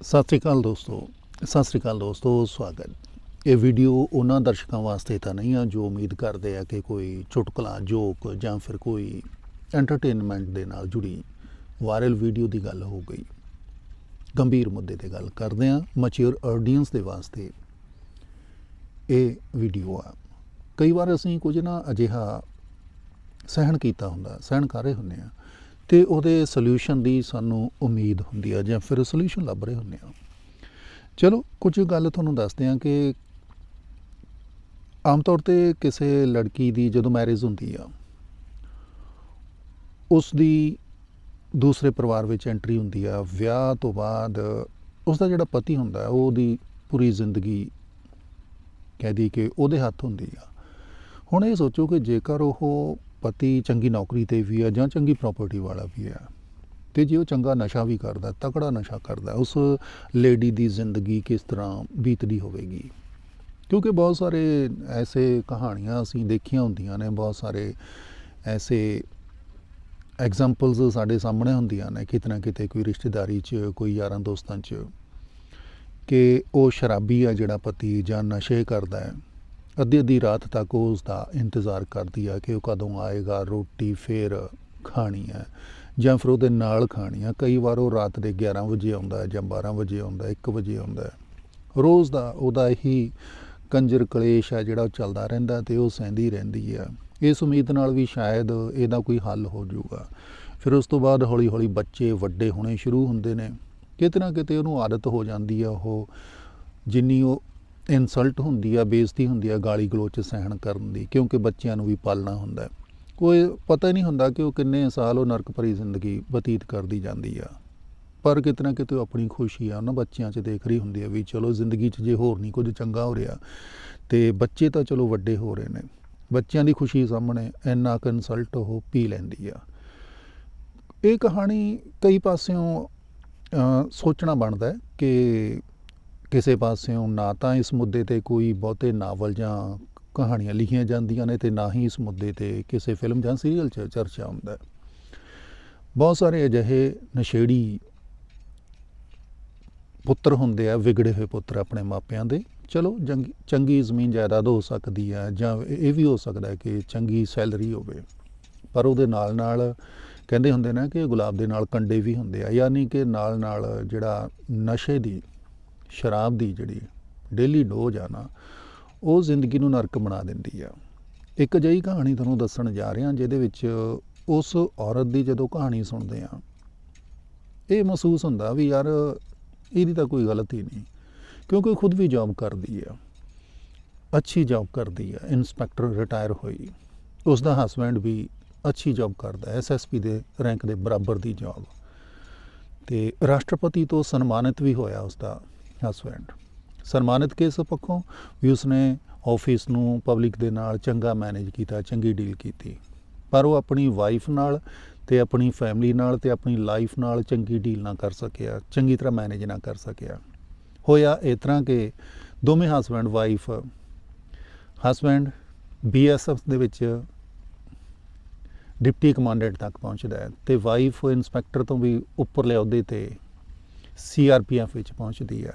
ਸਤਿ ਸ੍ਰੀ ਅਕਾਲ ਦੋਸਤੋ, ਸਤਿ ਸ੍ਰੀ ਅਕਾਲ ਦੋਸਤੋ, ਸਵਾਗਤ। ਇਹ ਵੀਡੀਓ ਉਹਨਾਂ ਦਰਸ਼ਕਾਂ ਵਾਸਤੇ ਤਾਂ ਨਹੀਂ ਆ ਜੋ ਉਮੀਦ ਕਰਦੇ ਆ ਕਿ ਕੋਈ ਚੁਟਕਲਾ ਜੋਕ ਜਾਂ ਫਿਰ ਕੋਈ ਐਂਟਰਟੇਨਮੈਂਟ ਦੇ ਨਾਲ ਜੁੜੀ ਵਾਇਰਲ ਵੀਡੀਓ ਦੀ ਗੱਲ ਹੋ ਗਈ ਗੰਭੀਰ ਮੁੱਦੇ ਤੇ ਗੱਲ ਕਰਦੇ ਆ ਮੈਚੁਰ ਆਡੀਅנס ਦੇ ਵਾਸਤੇ ਇਹ ਵੀਡੀਓ ਆ। ਕਈ ਵਾਰ ਅਸੀਂ ਕੁਝ ਨਾ ਅਜਿਹਾ ਸਹਿਣ ਕੀਤਾ ਹੁੰਦਾ, ਸਹਿਣ ਕਰ ਰਹੇ ਹੁੰਦੇ ਆ। ਤੇ ਉਹਦੇ ਸੋਲੂਸ਼ਨ ਦੀ ਸਾਨੂੰ ਉਮੀਦ ਹੁੰਦੀ ਆ ਜਾਂ ਫਿਰ ਸੋਲੂਸ਼ਨ ਲੱਭ ਰਹੇ ਹੁੰਦੇ ਆ। ਚਲੋ, ਕੁਝ ਗੱਲ ਤੁਹਾਨੂੰ ਦੱਸਦੇ ਆ ਕਿ ਆਮ ਤੌਰ ਤੇ ਕਿਸੇ ਲੜਕੀ ਦੀ ਜਦੋਂ ਮੈਰਿਜ ਹੁੰਦੀ ਆ ਉਸ ਦੀ ਦੂਸਰੇ ਪਰਿਵਾਰ ਵਿੱਚ ਐਂਟਰੀ ਹੁੰਦੀ ਆ, ਵਿਆਹ ਤੋਂ ਬਾਅਦ ਉਸ ਦਾ ਜਿਹੜਾ ਪਤੀ ਹੁੰਦਾ ਹੈ ਉਹਦੀ ਪੂਰੀ ਜ਼ਿੰਦਗੀ ਕਹਿ ਦਈਏ ਕਿ ਉਹਦੇ ਹੱਥ ਹੁੰਦੀ ਆ। ਹੁਣ ਇਹ ਸੋਚੋ ਕਿ ਜੇਕਰ ਉਹ ਪਤੀ ਚੰਗੀ ਨੌਕਰੀ ਤੇ ਵੀ ਆ ਜਾਂ ਚੰਗੀ ਪ੍ਰਾਪਰਟੀ ਵਾਲਾ ਵੀ ਆ, ਤੇ ਜੇ ਉਹ ਚੰਗਾ ਨਸ਼ਾ ਵੀ ਕਰਦਾ, ਤਕੜਾ ਨਸ਼ਾ ਕਰਦਾ, ਉਸ ਲੇਡੀ ਦੀ ਜ਼ਿੰਦਗੀ ਕਿਸ ਤਰ੍ਹਾਂ ਬੀਤਦੀ ਹੋਵੇਗੀ? ਕਿਉਂਕਿ ਬਹੁਤ ਸਾਰੇ ਐਸੇ ਕਹਾਣੀਆਂ ਅਸੀਂ ਦੇਖੀਆਂ ਹੁੰਦੀਆਂ ਨੇ, ਬਹੁਤ ਸਾਰੇ ਐਸੇ ਐਗਜ਼ਾਮਪਲਸ ਸਾਡੇ ਸਾਹਮਣੇ ਹੁੰਦੀਆਂ ਨੇ, ਕਿਤੇ ਨਾ ਕਿਤੇ ਕੋਈ ਰਿਸ਼ਤੇਦਾਰੀ 'ਚ, ਕੋਈ ਯਾਰਾਂ ਦੋਸਤਾਂ 'ਚ, ਕਿ ਉਹ ਸ਼ਰਾਬੀ ਆ ਜਿਹੜਾ ਪਤੀ ਜਾਂ ਨਸ਼ੇ ਕਰਦਾ ਹੈ। ਅੱਧੀ ਅੱਧੀ ਰਾਤ ਤੱਕ ਉਹ ਉਸ ਦਾ ਇੰਤਜ਼ਾਰ ਕਰਦੀ ਆ ਕਿ ਉਹ ਕਦੋਂ ਆਏਗਾ ਰੋਟੀ ਫੇਰ ਖਾਣੀ ਹੈ ਜਾਂ ਫਿਰ ਉਹਦੇ ਨਾਲ ਖਾਣੀ ਆ। ਕਈ ਵਾਰ ਉਹ ਰਾਤ ਦੇ 11 ਵਜੇ ਆਉਂਦਾ ਹੈ ਜਾਂ 12 ਵਜੇ ਆਉਂਦਾ ਹੈ, 1 ਵਜੇ ਆਉਂਦਾ ਹੈ। ਰੋਜ਼ ਦਾ ਉਹਦਾ ਇਹੀ ਕੰਜਰ ਕਲੇਸ਼ ਆ ਜਿਹੜਾ ਉਹ ਚੱਲਦਾ ਰਹਿੰਦਾ ਤੇ ਉਹ ਸਹਿੰਦੀ ਰਹਿੰਦੀ ਆ। ਇਸ ਉਮੀਦ ਨਾਲ ਵੀ ਸ਼ਾਇਦ ਇਹਦਾ ਕੋਈ ਹੱਲ ਹੋ ਜਾਊਗਾ। ਫਿਰ ਉਸ ਤੋਂ ਬਾਅਦ ਹੌਲੀ ਹੌਲੀ ਬੱਚੇ ਵੱਡੇ ਹੋਣੇ ਸ਼ੁਰੂ ਹੁੰਦੇ ਨੇ। ਕਿਤੇ ਨਾ ਕਿਤੇ ਉਹਨੂੰ ਆਦਤ ਹੋ ਜਾਂਦੀ ਆ ਉਹ ਜਿੰਨੀ ਉਹ ਇਨਸਲਟ ਹੁੰਦੀ ਆ, ਬੇਇੱਜ਼ਤੀ ਹੁੰਦੀ ਆ, ਗਾਲੀ ਗਲੋਚ ਸਹਿਣ ਕਰਨ ਦੀ, ਕਿਉਂਕਿ ਬੱਚਿਆਂ ਨੂੰ ਵੀ ਪਾਲਣਾ ਹੁੰਦਾ ਹੈ। ਕੋਈ ਪਤਾ ਹੀ ਨਹੀਂ ਹੁੰਦਾ ਕਿ ਉਹ ਕਿੰਨੇ ਸਾਲ ਉਹ ਨਰਕ ਭਰੀ ਜ਼ਿੰਦਗੀ ਬਤੀਤ ਕਰਦੀ ਜਾਂਦੀ ਆ। ਪਰ ਕਿਤੇ ਨਾ ਕਿਤੇ ਉਹ ਆਪਣੀ ਖੁਸ਼ੀ ਆ, ਉਹਨਾਂ ਬੱਚਿਆਂ 'ਚ ਦੇਖ ਰਹੀ ਹੁੰਦੀ ਆ ਵੀ ਚਲੋ ਜ਼ਿੰਦਗੀ 'ਚ ਜੇ ਹੋਰ ਨਹੀਂ ਕੁਝ ਚੰਗਾ ਹੋ ਰਿਹਾ, ਤੇ ਬੱਚੇ ਤਾਂ ਚਲੋ ਵੱਡੇ ਹੋ ਰਹੇ ਨੇ। ਬੱਚਿਆਂ ਦੀ ਖੁਸ਼ੀ ਸਾਹਮਣੇ ਇੰਨਾ ਕੁ ਇਨਸਲਟ ਉਹ ਪੀ ਲੈਂਦੀ ਆ। ਇਹ ਕਹਾਣੀ ਕਈ ਪਾਸਿਓਂ ਸੋਚਣਾ ਬਣਦਾ ਕਿ ਕਿਸੇ ਪਾਸਿਓਂ ਨਾ ਤਾਂ ਇਸ ਮੁੱਦੇ ਤੇ ਕੋਈ ਬਹੁਤੇ ਨਾਵਲ ਜਾਂ ਕਹਾਣੀਆਂ ਲਿਖੀਆਂ ਜਾਂਦੀਆਂ ਨੇ ਤੇ ਨਾ ਹੀ ਇਸ ਮੁੱਦੇ ਤੇ ਕਿਸੇ ਫਿਲਮ ਜਾਂ ਸੀਰੀਅਲ 'ਚ ਚਰਚਾ ਹੁੰਦਾ ਹੈ। ਬਹੁਤ ਸਾਰੇ ਅਜਿਹੇ ਨਸ਼ੇੜੀ ਪੁੱਤਰ ਹੁੰਦੇ ਆ, ਵਿਗੜੇ ਹੋਏ ਪੁੱਤਰ ਆਪਣੇ ਮਾਪਿਆਂ ਦੇ। ਚਲੋ, ਜੰਗੀ, ਚੰਗੀ ਜ਼ਮੀਨ ਜਾਇਦਾਦ ਹੋ ਸਕਦੀ ਹੈ ਜਾਂ ਇਹ ਵੀ ਹੋ ਸਕਦਾ ਕਿ ਚੰਗੀ ਸੈਲਰੀ ਹੋਵੇ। ਪਰ ਉਹਦੇ ਨਾਲ ਨਾਲ ਕਹਿੰਦੇ ਹੁੰਦੇ ਨੇ ਕਿ ਗੁਲਾਬ ਦੇ ਨਾਲ ਕੰਡੇ ਵੀ ਹੁੰਦੇ ਆ, ਯਾਨੀ ਕਿ ਨਾਲ ਨਾਲ ਜਿਹੜਾ ਨਸ਼ੇ ਦੀ ਸ਼ਰਾਬ ਦੀ ਜਿਹੜੀ ਡੇਲੀ ਡੋਜ਼ ਆ ਨਾ, ਉਹ ਜ਼ਿੰਦਗੀ ਨੂੰ ਨਰਕ ਬਣਾ ਦਿੰਦੀ ਆ। ਇੱਕ ਅਜਿਹੀ ਕਹਾਣੀ ਤੁਹਾਨੂੰ ਦੱਸਣ ਜਾ ਰਿਹਾ, ਜਿਹਦੇ ਵਿੱਚ ਉਸ ਔਰਤ ਦੀ ਜਦੋਂ ਕਹਾਣੀ ਸੁਣਦੇ ਆ, ਇਹ ਮਹਿਸੂਸ ਹੁੰਦਾ ਵੀ ਯਾਰ ਇਹਦੀ ਤਾਂ ਕੋਈ ਗਲਤੀ ਨਹੀਂ, ਕਿਉਂਕਿ ਖੁਦ ਵੀ ਜੌਬ ਕਰਦੀ ਆ। ਅੱਛੀ ਜੌਬ ਕਰਦੀ ਆ ਇਨਸਪੈਕਟਰ ਰਿਟਾਇਰ ਹੋਈ। ਉਸ ਦਾ ਹਸਬੈਂਡ ਵੀ ਅੱਛੀ ਜੌਬ ਕਰਦਾ ਐਸਐਸਪੀ ਦੇ ਰੈਂਕ ਦੇ ਬਰਾਬਰ ਦੀ ਜੌਬ ਤੇ ਰਾਸ਼ਟਰਪਤੀ ਤੋਂ ਸਨਮਾਨਿਤ ਵੀ ਹੋਇਆ ਉਸ ਦਾ। ਹਸਬੈਂਡ ਸਨਮਾਨਿਤ ਕੇਸ ਪੱਖੋਂ ਵੀ ਉਸਨੇ ਆਫਿਸ ਨੂੰ ਪਬਲਿਕ ਦੇ ਨਾਲ ਚੰਗਾ ਮੈਨੇਜ ਕੀਤਾ, ਚੰਗੀ ਡੀਲ ਕੀਤੀ। ਪਰ ਉਹ ਆਪਣੀ ਵਾਈਫ ਨਾਲ ਤੇ ਆਪਣੀ ਫੈਮਿਲੀ ਨਾਲ ਤੇ ਆਪਣੀ ਲਾਈਫ ਨਾਲ ਚੰਗੀ ਡੀਲ ਨਾ ਕਰ ਸਕਿਆ, ਚੰਗੀ ਤਰ੍ਹਾਂ ਮੈਨੇਜ ਨਾ ਕਰ ਸਕਿਆ। ਹੋਇਆ ਇਸ ਤਰ੍ਹਾਂ ਕਿ ਦੋਵੇਂ ਹਸਬੈਂਡ ਵਾਈਫ ਹਸਬੈਂਡ ਬੀਐਸਐਫ ਦੇ ਵਿੱਚ ਡਿਪਟੀ ਕਮਾਂਡੈਂਟ ਤੱਕ ਪਹੁੰਚਦਾ ਹੈ ਤੇ ਵਾਈਫ ਇੰਸਪੈਕਟਰ ਤੋਂ ਵੀ ਉੱਪਰਲੇ ਅਹੁਦੇ ਤੇ ਸੀਆਰਪੀਐਫ ਵਿੱਚ ਪਹੁੰਚਦੀ ਹੈ।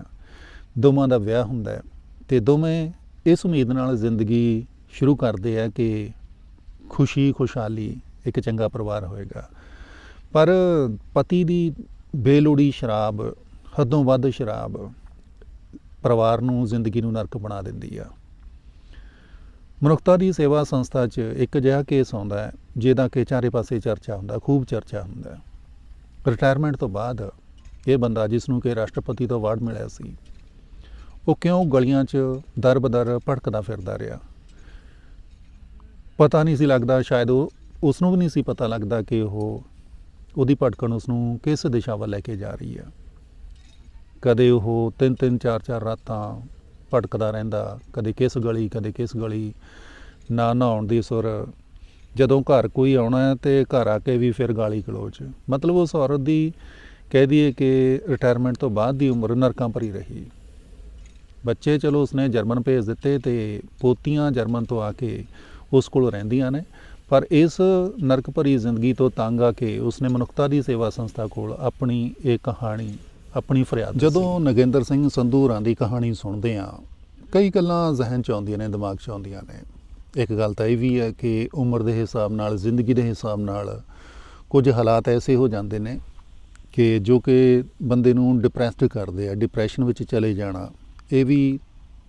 ਦੋਵਾਂ ਦਾ ਵਿਆਹ ਹੁੰਦਾ ਹੈ ਤੇ ਦੋਵੇਂ ਇਸ ਉਮੀਦ ਨਾਲ ਜ਼ਿੰਦਗੀ ਸ਼ੁਰੂ ਕਰਦੇ ਆ ਕਿ ਖੁਸ਼ੀ, ਖੁਸ਼ਹਾਲੀ ਇੱਕ ਚੰਗਾ ਪਰਿਵਾਰ ਹੋਏਗਾ। ਪਰ ਪਤੀ ਦੀ ਬੇਲੋੜੀ ਸ਼ਰਾਬ, ਹੱਦੋਂ ਵੱਧ ਸ਼ਰਾਬ ਪਰਿਵਾਰ ਨੂੰ ਜ਼ਿੰਦਗੀ ਨੂੰ ਨਰਕ ਬਣਾ ਦਿੰਦੀ ਆ। ਮਨੁੱਖਤਾ ਦੀ ਸੇਵਾ ਸੰਸਥਾ 'ਚ ਇੱਕ ਅਜਿਹਾ ਕੇਸ ਆਉਂਦਾ ਹੈ, ਜਿਹਦਾ ਕਿ ਚਾਰੇ ਪਾਸੇ ਚਰਚਾ ਹੁੰਦਾ, ਖੂਬ ਚਰਚਾ ਹੁੰਦਾ ਰਿਟਾਇਰਮੈਂਟ ਤੋਂ ਬਾਅਦ ਇਹ ਬੰਦਾ ਜਿਸ ਨੂੰ ਕਿ ਰਾਸ਼ਟਰਪਤੀ ਤੋਂ ਅਵਾਰਡ ਮਿਲਿਆ ਸੀ ਉਹ ਕਿਉਂ ਗਲੀਆਂ 'ਚ ਦਰ ਬਦਰ ਭਟਕਦਾ ਫਿਰਦਾ ਰਿਹਾ? ਪਤਾ ਨਹੀਂ ਸੀ ਲੱਗਦਾ, ਸ਼ਾਇਦ ਉਹ ਉਸ ਨੂੰ ਵੀ ਨਹੀਂ ਸੀ ਪਤਾ ਲੱਗਦਾ ਕਿ ਉਹ ਉਹਦੀ ਭਟਕਣ ਉਸ ਨੂੰ ਕਿਸ ਦਿਸ਼ਾ ਵੱਲ ਲੈ ਕੇ ਜਾ ਰਹੀ ਹੈ ਕਦੇ ਉਹ ਤਿੰਨ ਤਿੰਨ, ਚਾਰ ਚਾਰ ਰਾਤਾਂ ਭਟਕਦਾ ਰਹਿੰਦਾ, ਕਦੇ ਕਿਸ ਗਲੀ, ਕਦੇ ਕਿਸ ਗਲੀ ਨਾ ਨਹਾਉਣ ਦੀ ਸੁਰ। ਜਦੋਂ ਘਰ ਕੋਈ ਆਉਣਾ ਹੈ ਤੇ ਘਰ ਆ ਕੇ ਵੀ ਫਿਰ ਗਾਲੀ ਗਲੋਚ। ਮਤਲਬ ਉਸ ਔਰਤ ਦੀ ਕਹਿ ਦਈਏ ਕਿ ਰਿਟਾਇਰਮੈਂਟ ਤੋਂ ਬਾਅਦ ਦੀ ਉਮਰ ਨਰਕਾਂ ਭਰੀ ਰਹੀ। ਬੱਚੇ ਚਲੋ ਉਸਨੇ ਜਰਮਨ ਭੇਜ ਦਿੱਤੇ ਤੇ ਪੋਤੀਆਂ ਜਰਮਨ ਤੋਂ ਆ ਕੇ ਉਸ ਕੋਲ ਰਹਿੰਦੀਆਂ ਨੇ। ਪਰ ਇਸ ਨਰਕ ਭਰੀ ਜ਼ਿੰਦਗੀ ਤੋਂ ਤੰਗ ਆ ਕੇ ਉਸਨੇ ਮਨੁੱਖਤਾ ਦੀ ਸੇਵਾ ਸੰਸਥਾ ਕੋਲ ਆਪਣੀ ਇਹ ਕਹਾਣੀ, ਆਪਣੀ ਫਰਿਆਦ ਜਦੋਂ ਨਗਿੰਦਰ ਸਿੰਘ ਸੰਧੂਰਾਂ ਦੀ ਕਹਾਣੀ ਸੁਣਦੇ ਆ ਕਈ ਗੱਲਾਂ ਜ਼ਿਹਨ ਚ ਆਉਂਦੀਆਂ ਨੇ, ਦਿਮਾਗ ਚ ਆਉਂਦੀਆਂ ਨੇ। ਇੱਕ ਗੱਲ ਤਾਂ ਇਹ ਵੀ ਹੈ ਕਿ ਉਮਰ ਦੇ ਹਿਸਾਬ ਨਾਲ, ਜ਼ਿੰਦਗੀ ਦੇ ਹਿਸਾਬ ਨਾਲ ਕੁਝ ਹਾਲਾਤ ਐਸੇ ਹੋ ਜਾਂਦੇ ਨੇ ਕਿ ਜੋ ਕਿ ਬੰਦੇ ਨੂੰ ਡਿਪਰੈਸਡ ਕਰਦੇ ਆ ਡਿਪਰੈਸ਼ਨ ਵਿੱਚ ਚਲੇ ਜਾਣਾ। ਇਹ ਵੀ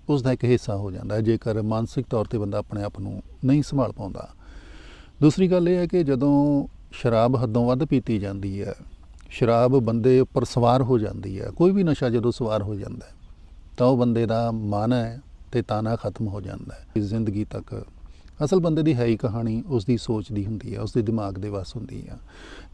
ਉਸ ਦਾ ਇੱਕ ਹਿੱਸਾ ਹੋ ਜਾਂਦਾ ਜੇਕਰ ਮਾਨਸਿਕ ਤੌਰ ਤੇ ਬੰਦਾ ਆਪਣੇ ਆਪ ਨੂੰ ਨਹੀਂ ਸੰਭਾਲ ਪਾਉਂਦਾ। ਦੂਸਰੀ ਗੱਲ ਇਹ ਹੈ ਕਿ ਜਦੋਂ ਸ਼ਰਾਬ ਹੱਦੋਂ ਵੱਧ ਪੀਤੀ ਜਾਂਦੀ ਹੈ, ਸ਼ਰਾਬ ਬੰਦੇ ਉੱਪਰ ਸਵਾਰ ਹੋ ਜਾਂਦੀ ਹੈ, ਕੋਈ ਵੀ ਨਸ਼ਾ ਜਦੋਂ ਸਵਾਰ ਹੋ ਜਾਂਦਾ ਹੈ, ਤਾਂ ਉਹ ਬੰਦੇ ਦਾ ਮਨ ਹੈ ਤੇ ਤਾਨਾ ਖਤਮ ਹੋ ਜਾਂਦਾ ਹੈ। ਜ਼ਿੰਦਗੀ ਤੱਕ ਅਸਲ ਬੰਦੇ ਦੀ ਹੈ ਹੀ ਕਹਾਣੀ ਉਸ ਦੀ ਸੋਚ ਦੀ ਹੁੰਦੀ ਹੈ ਉਸ ਦੇ ਦਿਮਾਗ ਦੇ ਵਸ ਹੁੰਦੀ ਹੈ।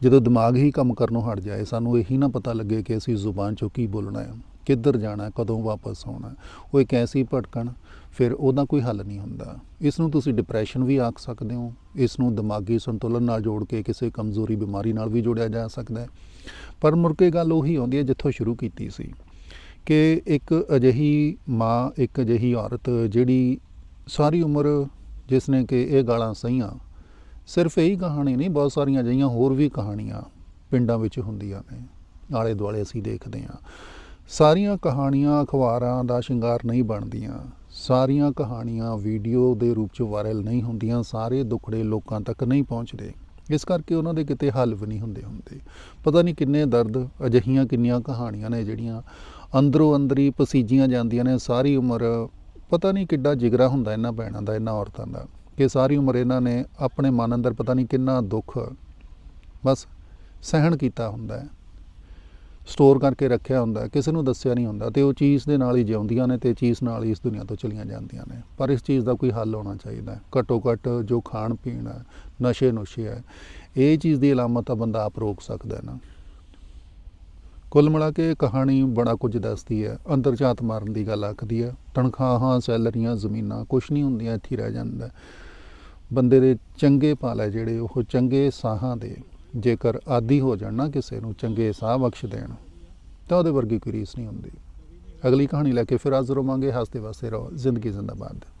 ਜਦੋਂ ਦਿਮਾਗ ਹੀ ਕੰਮ ਕਰਨੋਂ ਹਟ ਜਾਏ, ਸਾਨੂੰ ਇਹੀ ਨਾ ਪਤਾ ਲੱਗੇ ਕਿ ਅਸੀਂ ਜ਼ੁਬਾਨ ਚੋਂ ਕੀ ਬੋਲਣਾ ਹੈ। ਕਿੱਧਰ ਜਾਣਾ, ਕਦੋਂ ਵਾਪਸ ਆਉਣਾ, ਉਹ ਇੱਕ ਐਸੀ ਭਟਕਣ, ਫਿਰ ਉਹਦਾ ਕੋਈ ਹੱਲ ਨਹੀਂ ਹੁੰਦਾ। ਇਸ ਨੂੰ ਤੁਸੀਂ ਡਿਪਰੈਸ਼ਨ ਵੀ ਆਖ ਸਕਦੇ ਹੋ। ਇਸ ਨੂੰ ਦਿਮਾਗੀ ਸੰਤੁਲਨ ਨਾਲ ਜੋੜ ਕੇ ਕਿਸੇ ਕਮਜ਼ੋਰੀ ਬਿਮਾਰੀ ਨਾਲ ਵੀ ਜੋੜਿਆ ਜਾ ਸਕਦਾ ਹੈ। ਪਰ ਮੁੜ ਕੇ ਗੱਲ ਉਹੀ ਆਉਂਦੀ ਹੈ ਜਿੱਥੋਂ ਸ਼ੁਰੂ ਕੀਤੀ ਸੀ ਕਿ ਇੱਕ ਅਜਿਹੀ ਮਾਂ, ਇੱਕ ਅਜਿਹੀ ਔਰਤ ਜਿਹੜੀ ਸਾਰੀ ਉਮਰ ਜਿਸ ਨੇ ਕਿ ਇਹ ਗਾਲਾਂ ਸਹੀਆਂ, ਸਿਰਫ ਇਹੀ ਕਹਾਣੀ ਨਹੀਂ, ਬਹੁਤ ਸਾਰੀਆਂ ਅਜਿਹੀਆਂ ਹੋਰ ਵੀ ਕਹਾਣੀਆਂ ਪਿੰਡਾਂ ਵਿੱਚ ਹੁੰਦੀਆਂ ਨੇ। ਆਲੇ ਦੁਆਲੇ ਅਸੀਂ ਦੇਖਦੇ ਹਾਂ। ਸਾਰੀਆਂ ਕਹਾਣੀਆਂ ਅਖਬਾਰਾਂ ਦਾ ਸ਼ਿੰਗਾਰ ਨਹੀਂ ਬਣਦੀਆਂ। ਸਾਰੀਆਂ ਕਹਾਣੀਆਂ ਵੀਡੀਓ ਦੇ ਰੂਪ 'ਚ ਵਾਇਰਲ ਨਹੀਂ ਹੁੰਦੀਆਂ, ਸਾਰੇ ਦੁੱਖੜੇ ਲੋਕਾਂ ਤੱਕ ਨਹੀਂ ਪਹੁੰਚਦੇ। ਇਸ ਕਰਕੇ ਉਹਨਾਂ ਦੇ ਕਿਤੇ ਹੱਲ ਵੀ ਨਹੀਂ ਹੁੰਦੇ ਹੁੰਦੇ। ਪਤਾ ਨਹੀਂ ਕਿੰਨੇ ਦਰਦ, ਅਜਿਹੀਆਂ ਕਿੰਨੀਆਂ ਕਹਾਣੀਆਂ ਨੇ ਜਿਹੜੀਆਂ ਅੰਦਰੋਂ ਅੰਦਰੀ ਪਸੀਜੀਆਂ ਜਾਂਦੀਆਂ ਨੇ ਸਾਰੀ ਉਮਰ। ਪਤਾ ਨਹੀਂ ਕਿੱਡਾ ਜਿਗਰਾ ਹੁੰਦਾ ਇਹਨਾਂ ਭੈਣਾਂ ਦਾ, ਇਹਨਾਂ ਔਰਤਾਂ ਦਾ, ਕਿ ਸਾਰੀ ਉਮਰ ਇਹਨਾਂ ਨੇ ਆਪਣੇ ਮਨ ਅੰਦਰ ਪਤਾ ਨਹੀਂ ਕਿੰਨਾ ਦੁੱਖ ਬਸ ਸਹਿਣ ਕੀਤਾ ਹੁੰਦਾ ਹੈ। ਸਟੋਰ ਕਰਕੇ ਰੱਖਿਆ ਹੁੰਦਾ ਕਿਸੇ ਨੂੰ ਦੱਸਿਆ ਨਹੀਂ ਹੁੰਦਾ ਤੇ ਉਹ ਚੀਜ਼ ਦੇ ਨਾਲ ਹੀ ਜਿਉਂਦੀਆਂ ਨੇ ਤੇ ਚੀਜ਼ ਨਾਲ ਹੀ ਇਸ ਦੁਨੀਆ ਤੋਂ ਚਲੀਆਂ ਜਾਂਦੀਆਂ ਨੇ। ਪਰ ਇਸ ਚੀਜ਼ ਦਾ ਕੋਈ ਹੱਲ ਹੋਣਾ ਚਾਹੀਦਾ ਹੈ। ਘੱਟੋ ਘੱਟ ਜੋ ਖਾਣ ਪੀਣ ਹੈ ਨਸ਼ੇ ਨੁਸ਼ੇ ਹੈ, ਇਹ ਚੀਜ਼ ਦੀ ਅਲਾਮਤ ਆ ਬੰਦਾ ਆਪ ਰੋਕ ਸਕਦਾ ਹੈ ਨਾ। ਕੁੱਲ ਮਿਲਾ ਕੇ ਕਹਾਣੀ ਬੜਾ ਕੁਝ ਦੱਸਦੀ ਹੈ। ਅੰਦਰ ਝਾਤ ਮਾਰਨ ਦੀ ਗੱਲ ਆਖਦੀ ਹੈ। ਤਨਖਾਹਾਂ, ਸੈਲਰੀਆਂ, ਜ਼ਮੀਨਾਂ ਕੁਛ ਨਹੀਂ ਹੁੰਦੀਆਂ, ਇੱਥੇ ਰਹਿ ਜਾਂਦਾ ਬੰਦੇ ਦੇ ਚੰਗੇ ਪਲ ਹੈ ਜਿਹੜੇ ਉਹ ਚੰਗੇ ਸਾਹਾਂ ਦੇ ਜੇਕਰ ਆਦੀ ਹੋ ਜਾਣ ਨਾ ਕਿਸੇ ਨੂੰ, ਚੰਗੇ ਸਾਹ ਬਖਸ਼ ਦੇਣ, ਤਾਂ ਉਹਦੇ ਵਰਗੀ ਕੋਈ ਰੀਸ ਨਹੀਂ ਹੁੰਦੀ। ਅਗਲੀ ਕਹਾਣੀ ਲੈ ਕੇ ਫਿਰ ਹਾਜ਼ਰ ਹੋਵਾਂਗੇ। ਹੱਸਦੇ ਵਸਦੇ ਰਹੋ। ਜ਼ਿੰਦਗੀ ਜ਼ਿੰਦਾਬਾਦ।